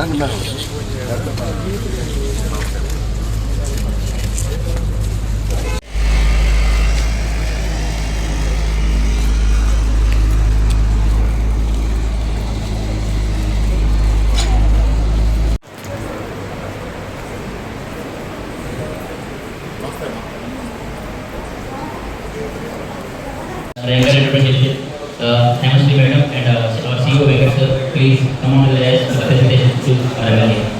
Да, да. Reagan representative, uh, you very much, sir. Please come on the last presentation to Aragani.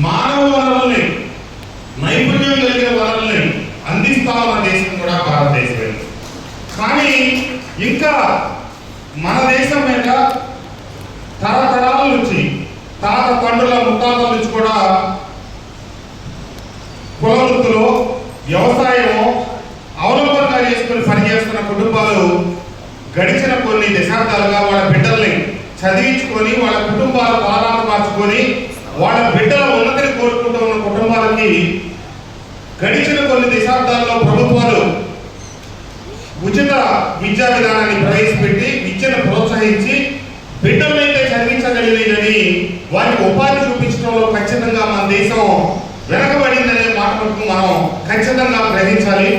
మానవ వనరుల్ని నైపుణ్యం కలిగిన వనరుల్ని అందిస్తా ఉన్న దేశం కూడా భారతదేశమే. కానీ ఇంకా మన దేశం మీద తరతరాల నుంచి తాత తండ్రుల ముత్తాతల నుంచి కూడా కులవృత్తులు వ్యవసాయము అవలంబనగా చేసుకుని పనిచేస్తున్న కుటుంబాలు గడిచిన కొన్ని దశాబ్దాలుగా వాళ్ళ బిడ్డల్ని చదివించుకొని వాళ్ళ కుటుంబాల పాలన మార్చుకొని వాళ్ళ కోరుకుంటూ ఉన్న కుటుంబాలకి గడిచిన కొన్ని దశాబ్దాల్లో ప్రభుత్వాలు ఉచిత విద్యా విధానాన్ని ప్రవేశపెట్టి విద్యను ప్రోత్సహించి బిడ్డలైతే చదివించగలిగినని వారికి ఉపాధి చూపించడంలో ఖచ్చితంగా మన దేశం వెనకబడిందనే మాట మటుకు మనం ఖచ్చితంగా గ్రహించాలి.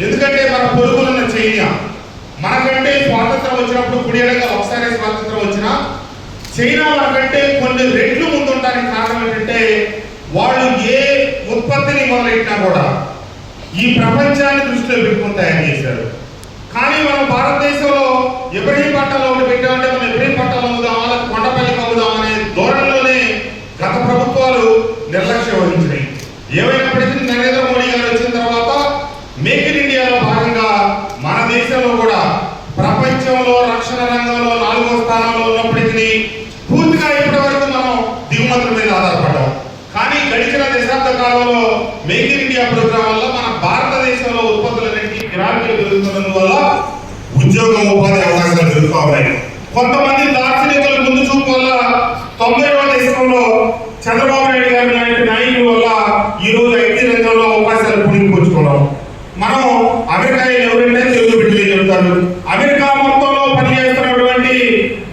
ఎందుకంటే మన పొరుగులున్న చైనా మనకంటే స్వాతంత్రం వచ్చినప్పుడు కుడియడగా ఒకసారి స్వాతంత్రం వచ్చినా చైనా మనకంటే కొన్ని రెట్లు ముందుంటానికి కారణం ఏంటంటే వాళ్ళు ఏ ఉత్పత్తిని మొదలెట్టినా కూడా ఈ ప్రపంచాన్ని దృష్టిలో పెట్టుకుని తయారు చేశారు. కానీ మనం భారతదేశంలో ఇబ్రహీం పట్టణంలో పెట్టామంటే మనం ఇబ్రహీం పట్టాలో అమ్ముదామా లేకపోతే కొండపల్లికి అమ్ముదామా అనే ధోరణిలోనే గత ప్రభుత్వాలు నిర్లక్ష్యం వహించినాయి ఏమైనా నరేంద్ర మోడీ గారు వచ్చిన తర్వాత మేక్ ఇన్ ఇండియాలో భాగంగా మన దేశంలో కూడా ప్రపంచంలో రక్షణ రంగంలో నాలుగో స్థానంలో ఉన్నప్పటికీ పూర్తిగా ఇప్పటి వరకు మనం దిగుమతుల మీద ఆధారపడ్డాం కానీ గడిచిన కాలంలో మేక్ ఇన్ ఇండియా ప్రోగ్రామ్ వల్ల మన భారతదేశంలో ఉత్పత్తులన్నింటికి గ్రామీణ పెరుగుతున్నందు వల్ల ఉద్యోగ ఉపాధి అవకాశాలు పెరుగుతూ ఉన్నాయి కొంతమంది దార్శనికుల ముందు చూపు వల్ల తొంభై తొంభైవ దేశంలో చంద్రబాబు నాయుడు గారి లాంటి నాయకుల వల్ల ఈ రోజు ఐటీ రంగంలో అవకాశాలు పుణికిపుచ్చుకున్నాం మనం అమెరికా ఎవరంటే తెలుగు బిడ్డలే చెబుతారు అమెరికా మొత్తంలో పనిచేస్తున్నటువంటి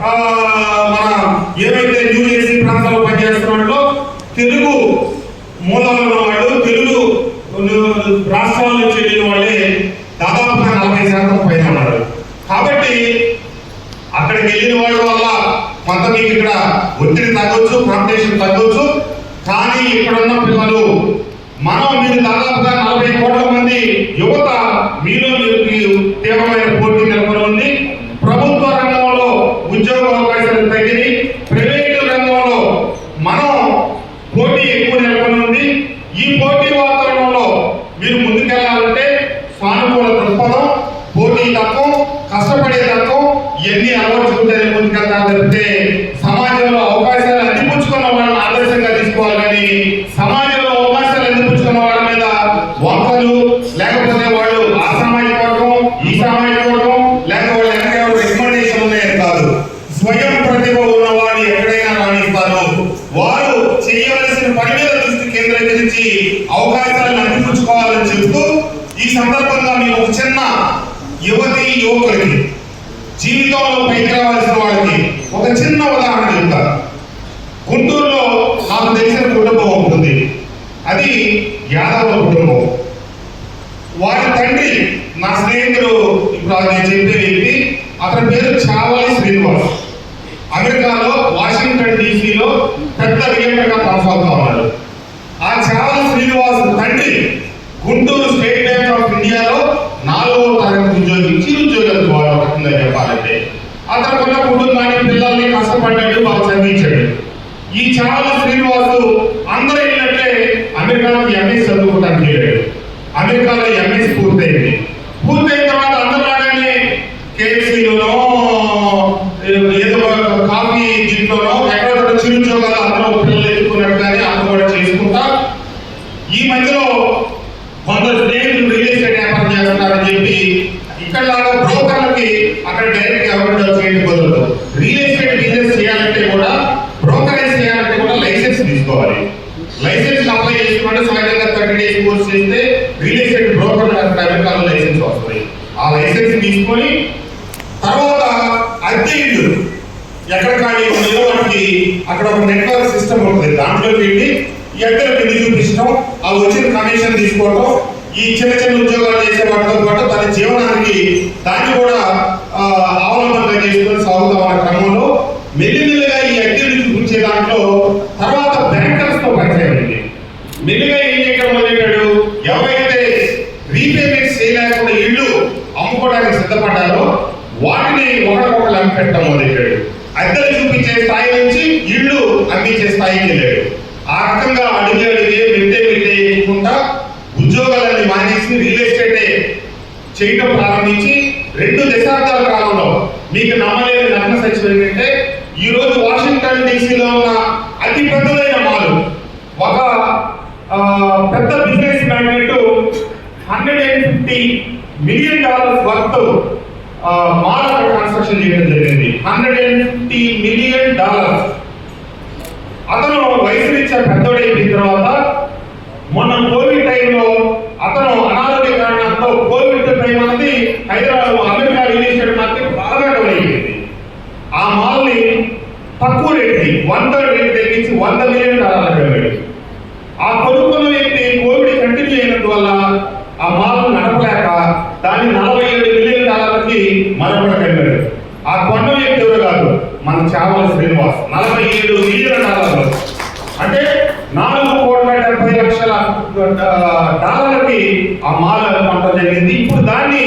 ఆ, మన ఏవైతే న్యూ జెర్సీ ప్రాంతాల్లో పనిచేస్తున్నాడో తెలుగు మూలాలు ఉన్నవాళ్ళు తెలుగు రాష్ట్రాల నుంచి వెళ్ళిన వాళ్ళే దాదాపుగా నలభై శాతం పైన ఉన్నారు కాబట్టి అక్కడికి వెళ్ళిన వాళ్ళ వల్ల కొంత మీకు ఇక్కడ ఒత్తిడి తగ్గొచ్చు కాంపిటీషన్ తగ్గొచ్చు. కానీ ఇక్కడున్న పిల్లలు మనం మీరు దాదాపుగా నలభై కోట్ల మంది యువత మీలో మీరు తీవ్రమైన పోటీ నెలకొని ఉంది ప్రభుత్వ రంగంలో ఉద్యోగ అవకాశాలు తగ్గినాయి ప్రైవేటు రంగంలో మనం పోటీ ఎక్కువ నెలకొని ఉంది ఈ పోటీ వాతావరణంలో మీరు ముందుకెళ్ళాలంటే సానుకూల దృక్పథం పోటీ తత్వం కష్టపడే తత్వం ఇవన్నీ అలవర్చుకుంటే ముందుకెళ్తారు తప్పితే సమాజంలో అవకాశాలు అందిపుచ్చుకున్న వాళ్ళని ఆదర్శంగా తీసుకోవాలి కానీ సమాజంలో అవకాశాలు అందిపుచ్చుకున్న వాళ్ళ మీద వంకలు లేకపోతే వాళ్ళు ఆ సామాజిక వర్గం ఈ సామాజిక వర్గం లేక వాళ్ళు వెనక రికమెండేషన్ ఉన్నాయని కాదు స్వయం ప్రతిభ ఉన్న వారిని ఎక్కడైనా రాణిస్తారు వారు చేయవలసిన పని మీద దృష్టి కేంద్రీకరించి అవకాశాలను అందిపుచ్చుకోవాలని చెబుతూ ఈ సందర్భంగా మీకు ఒక చిన్న యువతి యువకులకి జీవితంలో పైకి రావాల్సిన వాళ్ళకి ఒక చిన్న ఉదాహరణ చెప్తాను గుంటూరులో నాకు తెలిసిన కుటుంబం ఉంటుంది అది యాదవ కుటుంబం. వారి తండ్రి నా స్నేహితుడు ఇప్పుడు అది నేను చెప్పే వ్యక్తి అతని పేరు చావాలి శ్రీనివాస్. అమెరికాలో వాషింగ్టన్ డీసీలో పెద్ద రియల్గా కొనసాగుతా కావాలి ఆ చావాలి శ్రీనివాస్ తండ్రి గుంటూరు స్టేట్ బేట్ ఆఫ్ ఇండియాలో వాస్తవంగా చెప్పాలంటే అతను ఉన్న కుటుంబాన్ని పిల్లల్ని కష్టపడ్డాడు వాళ్ళు చదివించాడు. ఈ చాల శ్రీనివాసు అందరూ ఏంటంటే అమెరికాకి ఎంఎస్ చదువుకోవడానికి వెళ్ళాడు అమెరికాలో ఎంఎస్ పూర్తయింది. పూర్తయింది తర్వాత అందరిలాగానే కేఎఫ్సీలోనో ఏదో ఒక కాఫీ దీంట్లోనో ఎక్కడో ఒకటి చిరుచోగాలు అందరూ పిల్లలు ఎత్తుకున్నట్టుగానే అందరూ కూడా చేసుకుంటా ఈ మధ్యలో కొందరు స్నేహితులు రియల్ ఎస్టేట్ వ్యాపారం చేస్తున్నారని చెప్పి ఇక్కడ లాగా బ్రోకర్లకి అక్కడ డైరెక్ట్ ఎవరు చేయడం కుదరదు రియల్ ఎస్టేట్ బిజినెస్ చేయాలంటే కూడా బ్రోకరేజ్ చేయాలంటే కూడా లైసెన్స్ తీసుకోవాలి లైసెన్స్ అప్లై చేసుకుంటే సహజంగా థర్టీ డేస్ కోర్స్ చేస్తే రియల్ ఎస్టేట్ బ్రోకర్ అక్కడ అమెరికాలో లైసెన్స్ వస్తుంది ఆ లైసెన్స్ తీసుకొని తర్వాత అద్దె ఇల్లు. ఎక్కడ ఖాళీ ఉన్నాయో వాటికి అక్కడ ఒక నెట్వర్క్ సిస్టమ్ ఉంటుంది. దాంట్లోకి వెళ్ళి ఈ అద్దెలకు ఇల్లు చూపించడం ఆ వచ్చిన కమిషన్ తీసుకోవడం ఈ చిన్న చిన్న ఉద్యోగాలు చేసే వాటితో పాటు తన జీవనానికి దాన్ని కూడా అవలంబన చేసుకొని సాగుతాం అన్న క్రమంలో మెల్లిమెల్లిగా ఈ అద్దెలు చూపించే దాంట్లో తర్వాత బ్యాంకర్స్తో పరిచయం అయింది మెల్లిగా ఏం చేయడం మొదలెట్టాడు ఎవరైతే రీపేమెంట్స్ చేయలేకుండా ఇల్లు అమ్ముకోవడానికి సిద్ధపడ్డారో వాటిని ఒకరికొకరు అమ్మి పెట్టడం మొదలెట్టాడు అద్దెలు చూపించే స్థాయి నుంచి ఇల్లు అందించే స్థాయికి వెళ్ళాడు. ఆ రకంగా అడిగి అడిగి మిట్టే మిట్టే ఎక్కుకుంటా ఉద్యోగాలన్నీ మానేసి రియల్ ఎస్టేటే చేయడం ప్రారంభించి రెండు దశాబ్దాల కాలంలో మీకు నమ్మలేని నగ్న సత్యం ఏంటంటే ఈ రోజు వాషింగ్టన్ డీసీలో ఉన్న అతి పెద్దదైన మాలు. ఒక ఆ, పెద్ద business magnate hundred and fifty million dollars worth model construction చేయడం జరిగింది. Hundred and fifty million dollars. అతను వయసు రీత్యా పెద్దోడైపోయిన తర్వాత మొన్న కోవిడ్ టైంలో అతను అనారోగ్య కారణంతో కోవిడ్ టైం అనేది Hyderabad America real estate market బాగా డౌన్ అయిపోయింది ఆ మాల్ని తక్కువ రేట్కి వన్ థర్డ్ రేట్ తగ్గించి వంద మిలియన్ డాలర్లకు వెళ్ళాడు ఆ కొనుక్కున్న వ్యక్తి కోవిడ్ కంటిన్యూ అయినందువల్ల ఆ మాల్ నడపలేక దాన్ని నలభై ఏడు మిలియన్ డాలర్లకి మరొకటి వెళ్ళాడు ఆ కొన్న వ్యక్తి ఎవరు కాదు మన చావల శ్రీనివాస్ నలభై ఏడు మిలియన్ డాలర్లు. అంటే నాలుగు కోట్ల డెబ్బై లక్షల డాలర్లకి ఆ మాల కొనడం జరిగింది. ఇప్పుడు దాన్ని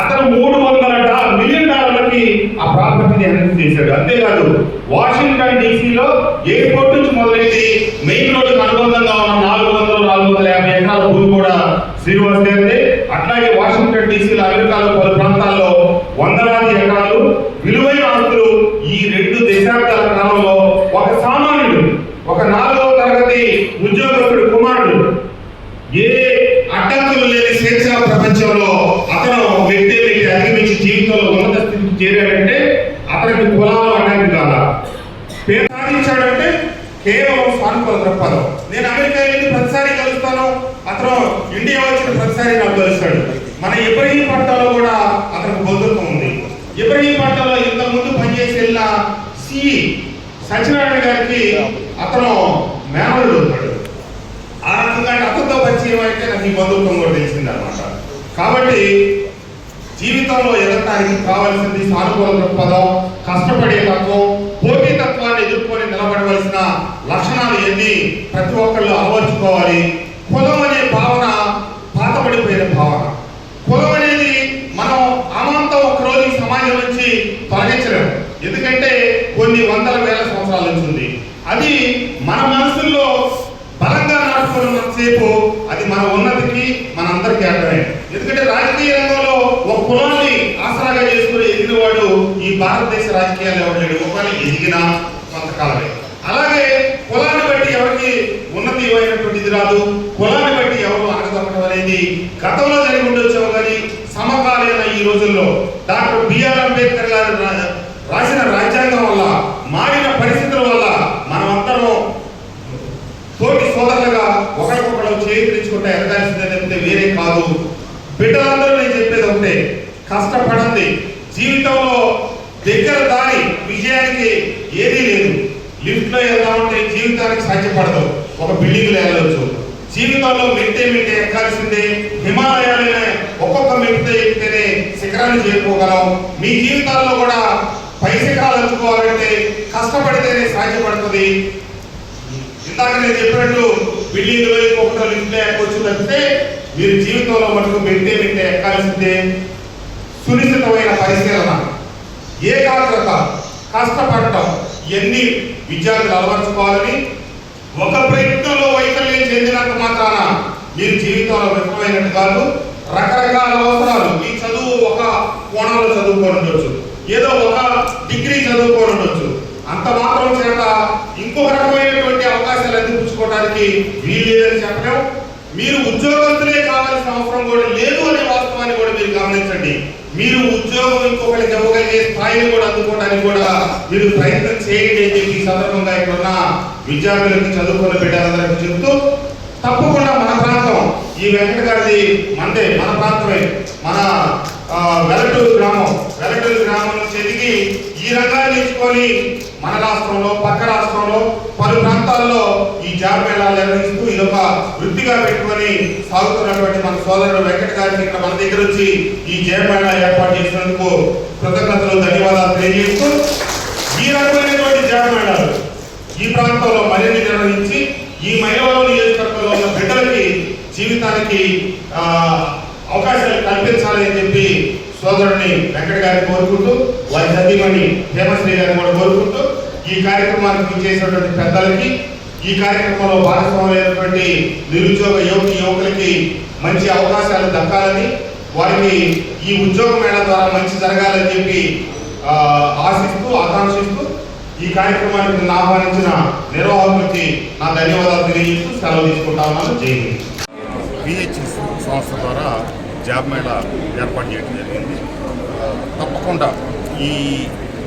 అతను మూడు వందల మిలియన్ డాలర్లకి ఆ ప్రాపర్టీని ఎన్హెన్స్ చేశాడు. అంతేకాదు వాషింగ్టన్ డీసీలో ఎయిర్పోర్ట్ నుంచి మొదలైంది. మెయిన్ రోడ్డుకు అనుబంధంగా ఉన్న నాలుగు వందల నాలుగు వందల యాభై ఎకరాల భూమి కూడా శ్రీనివాస్ గారిదే అట్లాగే వాషింగ్టన్ డీసీలో అమెరికాలో పలు ప్రాంతాల్లో వందలాది ఎకరాలు విలువైన ఆస్తులు ఈ రెండు దశాబ్దాల కాలంలో ఒక సామాన్యుడు ఒక నాలుగవ తరగతి ఉద్యోగస్తుడు కుమారుడు ఏ అడ్డంకులు లేని స్వేచ్ఛ ప్రపంచంలో అతను వ్యక్తి వ్యక్తి అధిగమించి జీవితంలో ఉన్నత స్థితికి చేరాడంటే అతనికి కులాలు అడ్డంకి కాదా. పేరు సాధించాడంటే కేవలం సానుకూల దృక్పథం. నేను అమెరికా వెళ్ళి ప్రతిసారి కలుస్తాను అతను ఇండియా వచ్చిన ప్రతిసారి నాకు కలుస్తాడు. మన ఇబ్రహీం పట్టాలో కూడా అతనికి బంధుత్వం ఉంది. ఇబ్రహీం పట్టాలో ఇంత ముందు పనిచేసి వెళ్ళిన సి. సత్యనారాయణ గారికి అతను మేనలుడు ఉన్నాడు అతనితో అయితే నాకు ఈ బంధుత్వం కూడా తెలిసింది అనమాట కాబట్టి జీవితంలో ఎదగటానికి కావలసింది సానుకూల దృక్పథం కష్టపడే తత్వం పోటీ తత్వాన్ని ఎదుర్కొని నిలబడవలసిన లక్షణాలు ఎన్ని ప్రతి ఒక్కళ్ళు అలవర్చుకోవాలి కులం అనే భావన పాతబడిపోయిన భావన కులం అనేది మనం అమాంతం ఒకరోజు ఈ సమాజం నుంచి తొలగించలేము ఎందుకంటే కొన్ని వందల వేల సంవత్సరాల నుంచి ఉంది అది మన మనసుల్లో బలంగా నాటుకున్నంతసేపు అది మన ఉన్నతికి మనందరికీ అర్థమే ఎందుకంటే రాజకీయ రంగంలో ఒక కులాన్ని ఆసరాగా చేసుకుని ఎదిగినవాడు ఈ భారతదేశ రాజకీయాలు ఎవరు ఒకవేళ ఎదిగినా కొంతకాలమే. అలాగే కులాన్ని బట్టి ఎవరికి ఉన్నతి అయినటువంటిది రాదు. కులాన్ని బట్టి ఎవరు అనగదొక్కడం అనేది గతంలో జరిగి ఉండొచ్చేమో కానీ సమకాలీన ఈ రోజుల్లో డాక్టర్ బిఆర్ అంబేద్కర్ గారు రా- రాసిన రాజ్యాంగం వల్ల కష్టపడింది జీవితంలో దగ్గర దారి విజయానికి ఏదీ లేదు. లిఫ్ట్లో వెళ్దామంటే జీవితానికి సాధ్యపడదు. ఒక బిల్డింగ్లో వెళ్ళవచ్చు జీవితంలో మెట్టే మెట్టే ఎక్కాల్సిందే. హిమాలయాలైన ఒక్కొక్క మెట్టు ఎక్కితేనే శిఖరాన్ని చేరుకోగలం. మీ జీవితాల్లో కూడా పై శిఖరాలు అందుకోవాలంటే కష్టపడితేనే సాధ్యపడుతుంది. ఇందాక నేను చెప్పినట్టు బిల్డింగ్లో ఇంకొకటి లిఫ్ట్ ఎక్కొచ్చు తప్పితే మీరు జీవితంలో మటుకు మెట్టే మెట్టే ఎక్కాల్సిందే. సునిశ్చితమైన పరిశీలన. ఏకాగ్రత కష్టపడటం ఇవన్నీ విద్యార్థులు అలవర్చుకోవాలని ఒక ప్రయత్నంలో వైఫల్యం చెందినంత మాత్రాన మీరు జీవితంలో విఫలమైనట్టు కాదు రకరకాల అవసరాలు మీ చదువు ఒక కోణంలో చదువుకొని ఉండొచ్చు ఏదో ఒక డిగ్రీ చదువుకొని ఉండొచ్చు. అంత మాత్రం చేత ఇంకొక రకమైనటువంటి అవకాశాలు అందిపుచ్చుకోవడానికి వీలు లేదని మీరు ఉద్యోగస్తులే కావాల్సిన అవసరం కూడా లేదు అనే వాస్తవాన్ని కూడా మీరు గమనించండి. మీరు ఉద్యోగం ఇంకొకరికి ఇవ్వగలిగే స్థాయిని కూడా అందుకోవడానికి కూడా మీరు ప్రయత్నం చేయండి అని చెప్పి ఈ సందర్భంగా ఇక్కడ ఉన్న విద్యార్థులకి చదువుకున్న బిడ్డలందరికీ చెప్తూ తప్పకుండా మన ప్రాంతం ఈ వెంకట గారిది మనదే మన ప్రాంతమే మన వెలటూరు గ్రామం ఈ రంగాన్ని ఎంచుకొని మన రాష్ట్రంలో పక్క రాష్ట్రంలో పలు ప్రాంతాల్లో ఈ జాబ్ మేళాలు నిర్వహిస్తూ ఇదొక వృత్తిగా పెట్టుకొని సాగుతున్నటువంటి మన సోదరుడు వెంకట గారికి ఇక్కడ మన దగ్గర వచ్చి ఈ జాబ్ మేళా ఏర్పాటు చేసినందుకు కృతజ్ఞతలు ధన్యవాదాలు తెలియజేస్తూ ఈ రకమైనటువంటి జాబ్ మేళాలు ఈ ప్రాంతంలో మరిన్ని నిర్వహించి ఈ మైలవరం నియోజకవర్గంలో ఉన్న బిడ్డలకి జీవితానికి అవకాశాలు కల్పించాలి అని చెప్పి సోదరుడిని వెంకట గారిని కోరుకుంటూ వారి సతీమణి హేమశ్రీ గారిని కూడా కోరుకుంటూ ఈ కార్యక్రమానికి చేసినటువంటి పెద్దలకి ఈ కార్యక్రమంలో భాగస్వామైనటువంటి నిరుద్యోగ యువతి యువకులకి మంచి అవకాశాలు దక్కాలని వారికి ఈ ఉద్యోగ మేళ ద్వారా మంచి జరగాలని చెప్పి ఆశిస్తూ ఆకాంక్షిస్తూ ఈ కార్యక్రమానికి ఆహ్వానించిన నిర్వాహకులకి నా ధన్యవాదాలు తెలియజేస్తూ సెలవు తీసుకుంటా ఉన్నాను. జై హింద్. సంస్థ ద్వారా జాబ్ మేళా ఏర్పాటు చేయడం జరిగింది. తప్పకుండా ఈ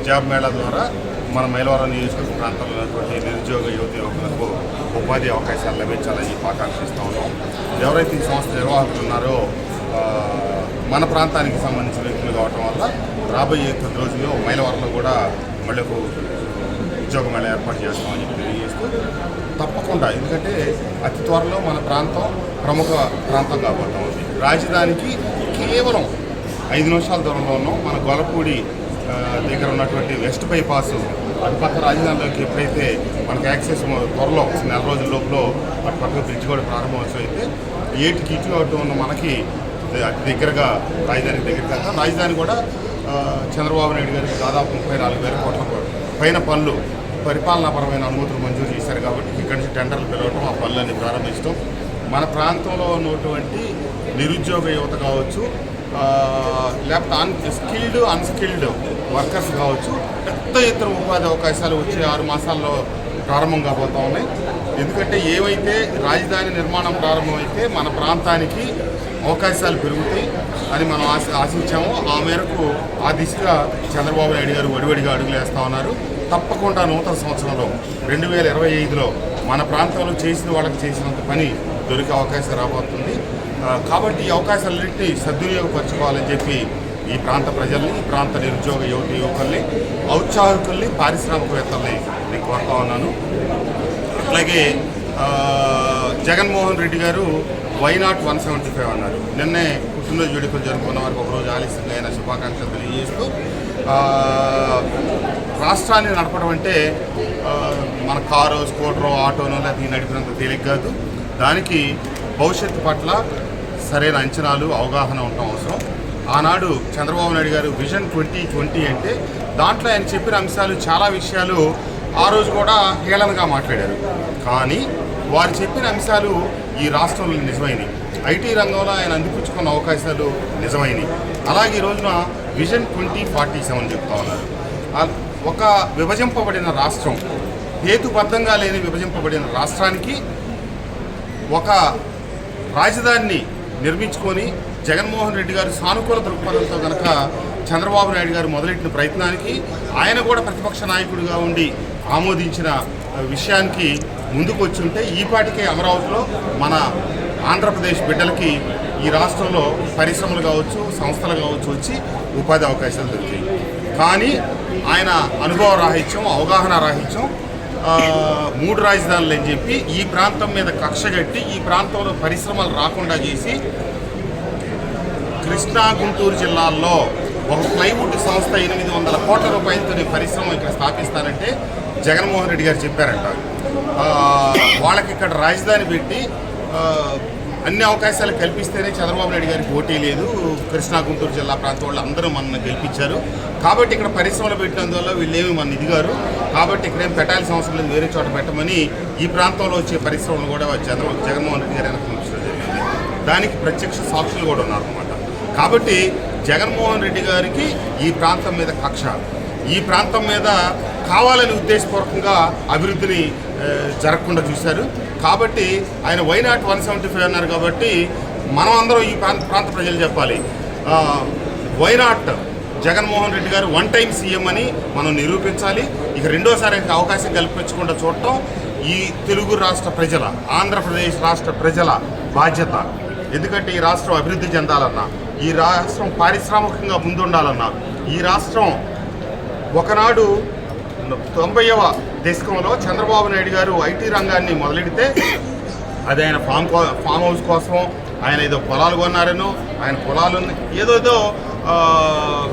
జాబ్ మేళా ద్వారా మన మైలవరం నియోజకవర్గ ప్రాంతంలో ఉన్నటువంటి నిరుద్యోగ యువతి యువకులకు ఉపాధి అవకాశాలు లభించాలని ఆకాంక్షిస్తూ ఉన్నాం. ఎవరైతే ఈ సంస్థ నిర్వాహకులు ఉన్నారో మన ప్రాంతానికి సంబంధించిన వ్యక్తులు కావటం వల్ల రాబోయే కొద్ది రోజుల్లో మైలవరంలో కూడా మళ్ళీ ఒక ఉద్యోగ మేళ ఏర్పాటు చేస్తామని చెప్పి తెలియజేస్తూ తప్పకుండా. ఎందుకంటే అతి త్వరలో మన ప్రాంతం ప్రముఖ ప్రాంతం కాబోతా ఉంది రాజధానికి కేవలం ఐదు నిమిషాల దూరంలో ఉన్నాం. మన గొలపూడి దగ్గర ఉన్నటువంటి వెస్ట్ బైపాస్ అటుపక్క రాజధానిలోకి ఎప్పుడైతే మనకి యాక్సెస్ త్వరలో నెల రోజుల లోపల అటుపక్క బ్రిడ్జ్ కూడా ప్రారంభమవుతుంది. అయితే ఏటికి ఇటు అటు ఉన్న మనకి అతి దగ్గరగా రాజధానికి దగ్గర కదా రాజధాని కూడా చంద్రబాబు నాయుడు గారికి దాదాపు ముప్పై నాలుగు వేల కోట్ల పైన పనులు పరిపాలనాపరమైన అనుమతులు మంజూరు చేశారు కాబట్టి ఇక్కడి నుంచి టెండర్లు పిలవటం ఆ పనులన్నీ ప్రారంభించడం మన ప్రాంతంలో ఉన్నటువంటి నిరుద్యోగ యువత కావచ్చు లేకపోతే అన్ స్కిల్డ్ అన్స్కిల్డ్ వర్కర్స్ కావచ్చు పెద్ద ఎత్తున ఉపాధి అవకాశాలు వచ్చే ఆరు మాసాల్లో ప్రారంభం కాబోతా ఉన్నాయి. ఎందుకంటే ఏవైతే రాజధాని నిర్మాణం ప్రారంభమైతే మన ప్రాంతానికి అవకాశాలు పెరుగుతాయి అని మనం ఆశ ఆశించాము. ఆ మేరకు ఆ దిశగా చంద్రబాబు నాయుడు గారు వడివడిగా అడుగులు వేస్తా ఉన్నారు. తప్పకుండా నూతన సంవత్సరంలో రెండు వేల ఇరవై ఐదులో మన ప్రాంతంలో చేసిన వాళ్ళకి చేసినంత పని దొరికే అవకాశం రాబోతుంది. కాబట్టి ఈ అవకాశాలన్నింటినీ సద్వినియోగపరచుకోవాలని చెప్పి ఈ ప్రాంత ప్రజల్ని ఈ ప్రాంత నిరుద్యోగ యువతి యువకుల్ని ఔత్సాహికుల్ని పారిశ్రామికవేత్తల్ని నేను కోరుతా ఉన్నాను. అలాగే Jaganmohan Reddy garu why not one seventy five అన్నారు. నిన్నే పుట్టినరోజు వేడుకలు జరుపుకున్న వారికి ఒకరోజు ఆలస్యంగా అయిన శుభాకాంక్షలు తెలియజేస్తూ రాష్ట్రాన్ని నడపడం అంటే మన కారు స్కూటరో ఆటోనో లేకపోతే నడిపినంత తేలిక కాదు. దానికి భవిష్యత్తు పట్ల సరైన అంచనాలు అవగాహన ఉండటం అవసరం. ఆనాడు చంద్రబాబు నాయుడు గారు విజన్ ట్వంటీ ట్వంటీ అంటే దాంట్లో ఆయన చెప్పిన అంశాలు చాలా విషయాలు ఆ రోజు కూడా హేళనగా మాట్లాడారు. కానీ వారు చెప్పిన అంశాలు ఈ రాష్ట్రంలో నిజమైనవి. ఐటీ రంగంలో ఆయన అందిపుచ్చుకున్న అవకాశాలు నిజమైనవి. అలాగే ఈ రోజున విజన్ ట్వంటీ ఫార్టీ సెవెన్ చెప్తా ఉన్నారు. ఒక విభజింపబడిన రాష్ట్రం హేతుబద్ధంగా లేని విభజింపబడిన రాష్ట్రానికి ఒక రాజధానిని నిర్మించుకొని జగన్మోహన్ రెడ్డి గారు సానుకూల దృక్పథంతో కనుక చంద్రబాబు నాయుడు గారు మొదలెట్టిన ప్రయత్నానికి ఆయన కూడా ప్రతిపక్ష నాయకుడిగా ఉండి ఆమోదించిన విషయానికి ముందుకు వచ్చి ఉంటే ఈపాటికే అమరావతిలో మన ఆంధ్రప్రదేశ్ బిడ్డలకి ఈ రాష్ట్రంలో పరిశ్రమలు కావచ్చు సంస్థలు కావచ్చు వచ్చి ఉపాధి అవకాశాలు దొరికాయి. కానీ ఆయన అనుభవ రాహిత్యం అవగాహన రాహిత్యం మూడు రాజధానులు అని చెప్పి ఈ ప్రాంతం మీద కక్ష కట్టి ఈ ప్రాంతంలో పరిశ్రమలు రాకుండా చేసి కృష్ణా గుంటూరు జిల్లాల్లో ఒక ప్లైవుడ్ సంస్థ ఎనిమిది వందల కోట్ల రూపాయలతో నేను పరిశ్రమ ఇక్కడ స్థాపిస్తానంటే జగన్మోహన్ రెడ్డి గారు చెప్పారంట. వాళ్ళకి ఇక్కడ రాజధాని పెట్టి అన్ని అవకాశాలు కల్పిస్తేనే చంద్రబాబు నాయుడు గారికి పోటీ లేదు. కృష్ణా గుంటూరు జిల్లా ప్రాంతం వాళ్ళు అందరూ మనల్ని గెలిపించారు. కాబట్టి ఇక్కడ పరిశ్రమలు పెట్టినందువల్ల వీళ్ళేమి మన ఇదిగారు కాబట్టి ఇక్కడేం పెట్టాల్సిన అవసరం లేదు. వేరే చోట పెట్టమని ఈ ప్రాంతంలో వచ్చే పరిశ్రమలు కూడా చంద్ర జగన్మోహన్ రెడ్డి గారు పంపించడం జరిగింది దానికి ప్రత్యక్ష సాక్షులు కూడా ఉన్నారన్నమాట. కాబట్టి జగన్మోహన్ రెడ్డి గారికి ఈ ప్రాంతం మీద కక్ష. ఈ ప్రాంతం మీద కావాలని ఉద్దేశపూర్వకంగా అభివృద్ధిని జరగకుండా చూశారు. కాబట్టి ఆయన వైనాట్ వన్ సెవెంటీ ఫైవ్ అన్నారు కాబట్టి మనం అందరం ఈ ప్రాంత ప్రాంత ప్రజలు చెప్పాలి. వైనాట్ జగన్మోహన్ రెడ్డి గారు వన్ టైం సీఎం అని మనం నిరూపించాలి. ఇక రెండోసారి అవకాశం కల్పించకుండా చూడటం ఈ తెలుగు రాష్ట్ర ప్రజల ఆంధ్రప్రదేశ్ రాష్ట్ర ప్రజల బాధ్యత. ఎందుకంటే ఈ రాష్ట్రం అభివృద్ధి చెందాలన్నా ఈ రాష్ట్రం పారిశ్రామికంగా ముందుండాలన్నా ఈ రాష్ట్రం ఒకనాడు తొంభైవ దశకంలో చంద్రబాబు నాయుడు గారు ఐటీ రంగాన్ని మొదలెడితే అది ఆయన ఫామ్ కో- ఫామ్ హౌస్ కోసం ఆయన ఏదో పొలాలు కొన్నారనో ఆయన పొలాలు ఏదోదో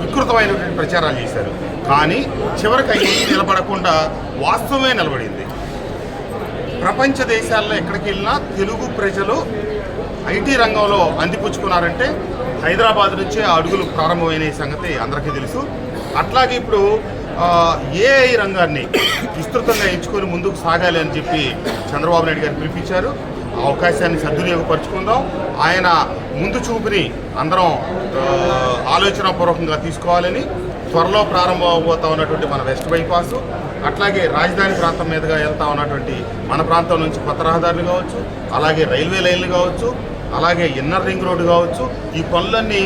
వికృతమైనటువంటి ప్రచారాలు చేశారు. కానీ చివరికి అవి నిలబడకుండా వాస్తవమే నిలబడింది. ప్రపంచ దేశాల్లో ఎక్కడికి వెళ్ళినా తెలుగు ప్రజలు ఐటీ రంగంలో అందిపుచ్చుకున్నారంటే హైదరాబాద్ నుంచే ఆ అడుగులు ప్రారంభమైన సంగతి అందరికీ తెలుసు. అట్లాగే ఇప్పుడు ఏఐ రంగాన్ని విస్తృతంగా ఎంచుకొని ముందుకు సాగాలి అని చెప్పి చంద్రబాబు నాయుడు గారు పిలిపించారు. అవకాశాన్ని సద్వినియోగపరుచుకుందాం. ఆయన ముందు చూపుని అందరం ఆలోచనాపూర్వకంగా తీసుకోవాలని త్వరలో ప్రారంభం ఉన్నటువంటి మన వెస్ట్ బైపాస్ అట్లాగే రాజధాని ప్రాంతం మీదుగా వెళ్తా ఉన్నటువంటి మన ప్రాంతం నుంచి కొత్త రహదారులు కావచ్చు అలాగే రైల్వే లైన్లు కావచ్చు అలాగే ఇన్నర్ రింగ్ రోడ్డు కావచ్చు ఈ పనులన్నీ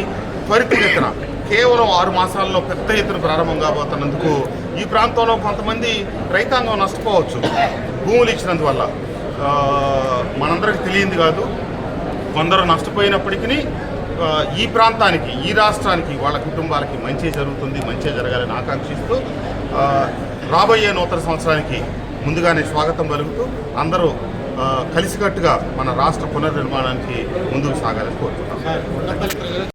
త్వరితగతిన కేవలం ఆరు మాసాల్లో పెద్ద ఎత్తున ప్రారంభం కాబోతున్నందుకు ఈ ప్రాంతంలో కొంతమంది రైతాంగం నష్టపోవచ్చు. భూములు ఇచ్చినందువల్ల. మనందరికి మనందరికీ తెలియంది కాదు. కొందరు నష్టపోయినప్పటికీ ఈ ప్రాంతానికి ఈ రాష్ట్రానికి వాళ్ళ కుటుంబాలకి మంచి జరుగుతుంది మంచి జరగాలని ఆకాంక్షిస్తూ రాబోయే నూతన సంవత్సరానికి ముందుగానే స్వాగతం పలుకుతూ అందరూ కలిసికట్టుగా మన రాష్ట్ర పునర్నిర్మాణానికి ముందుకు సాగాలని కోరుతున్నాం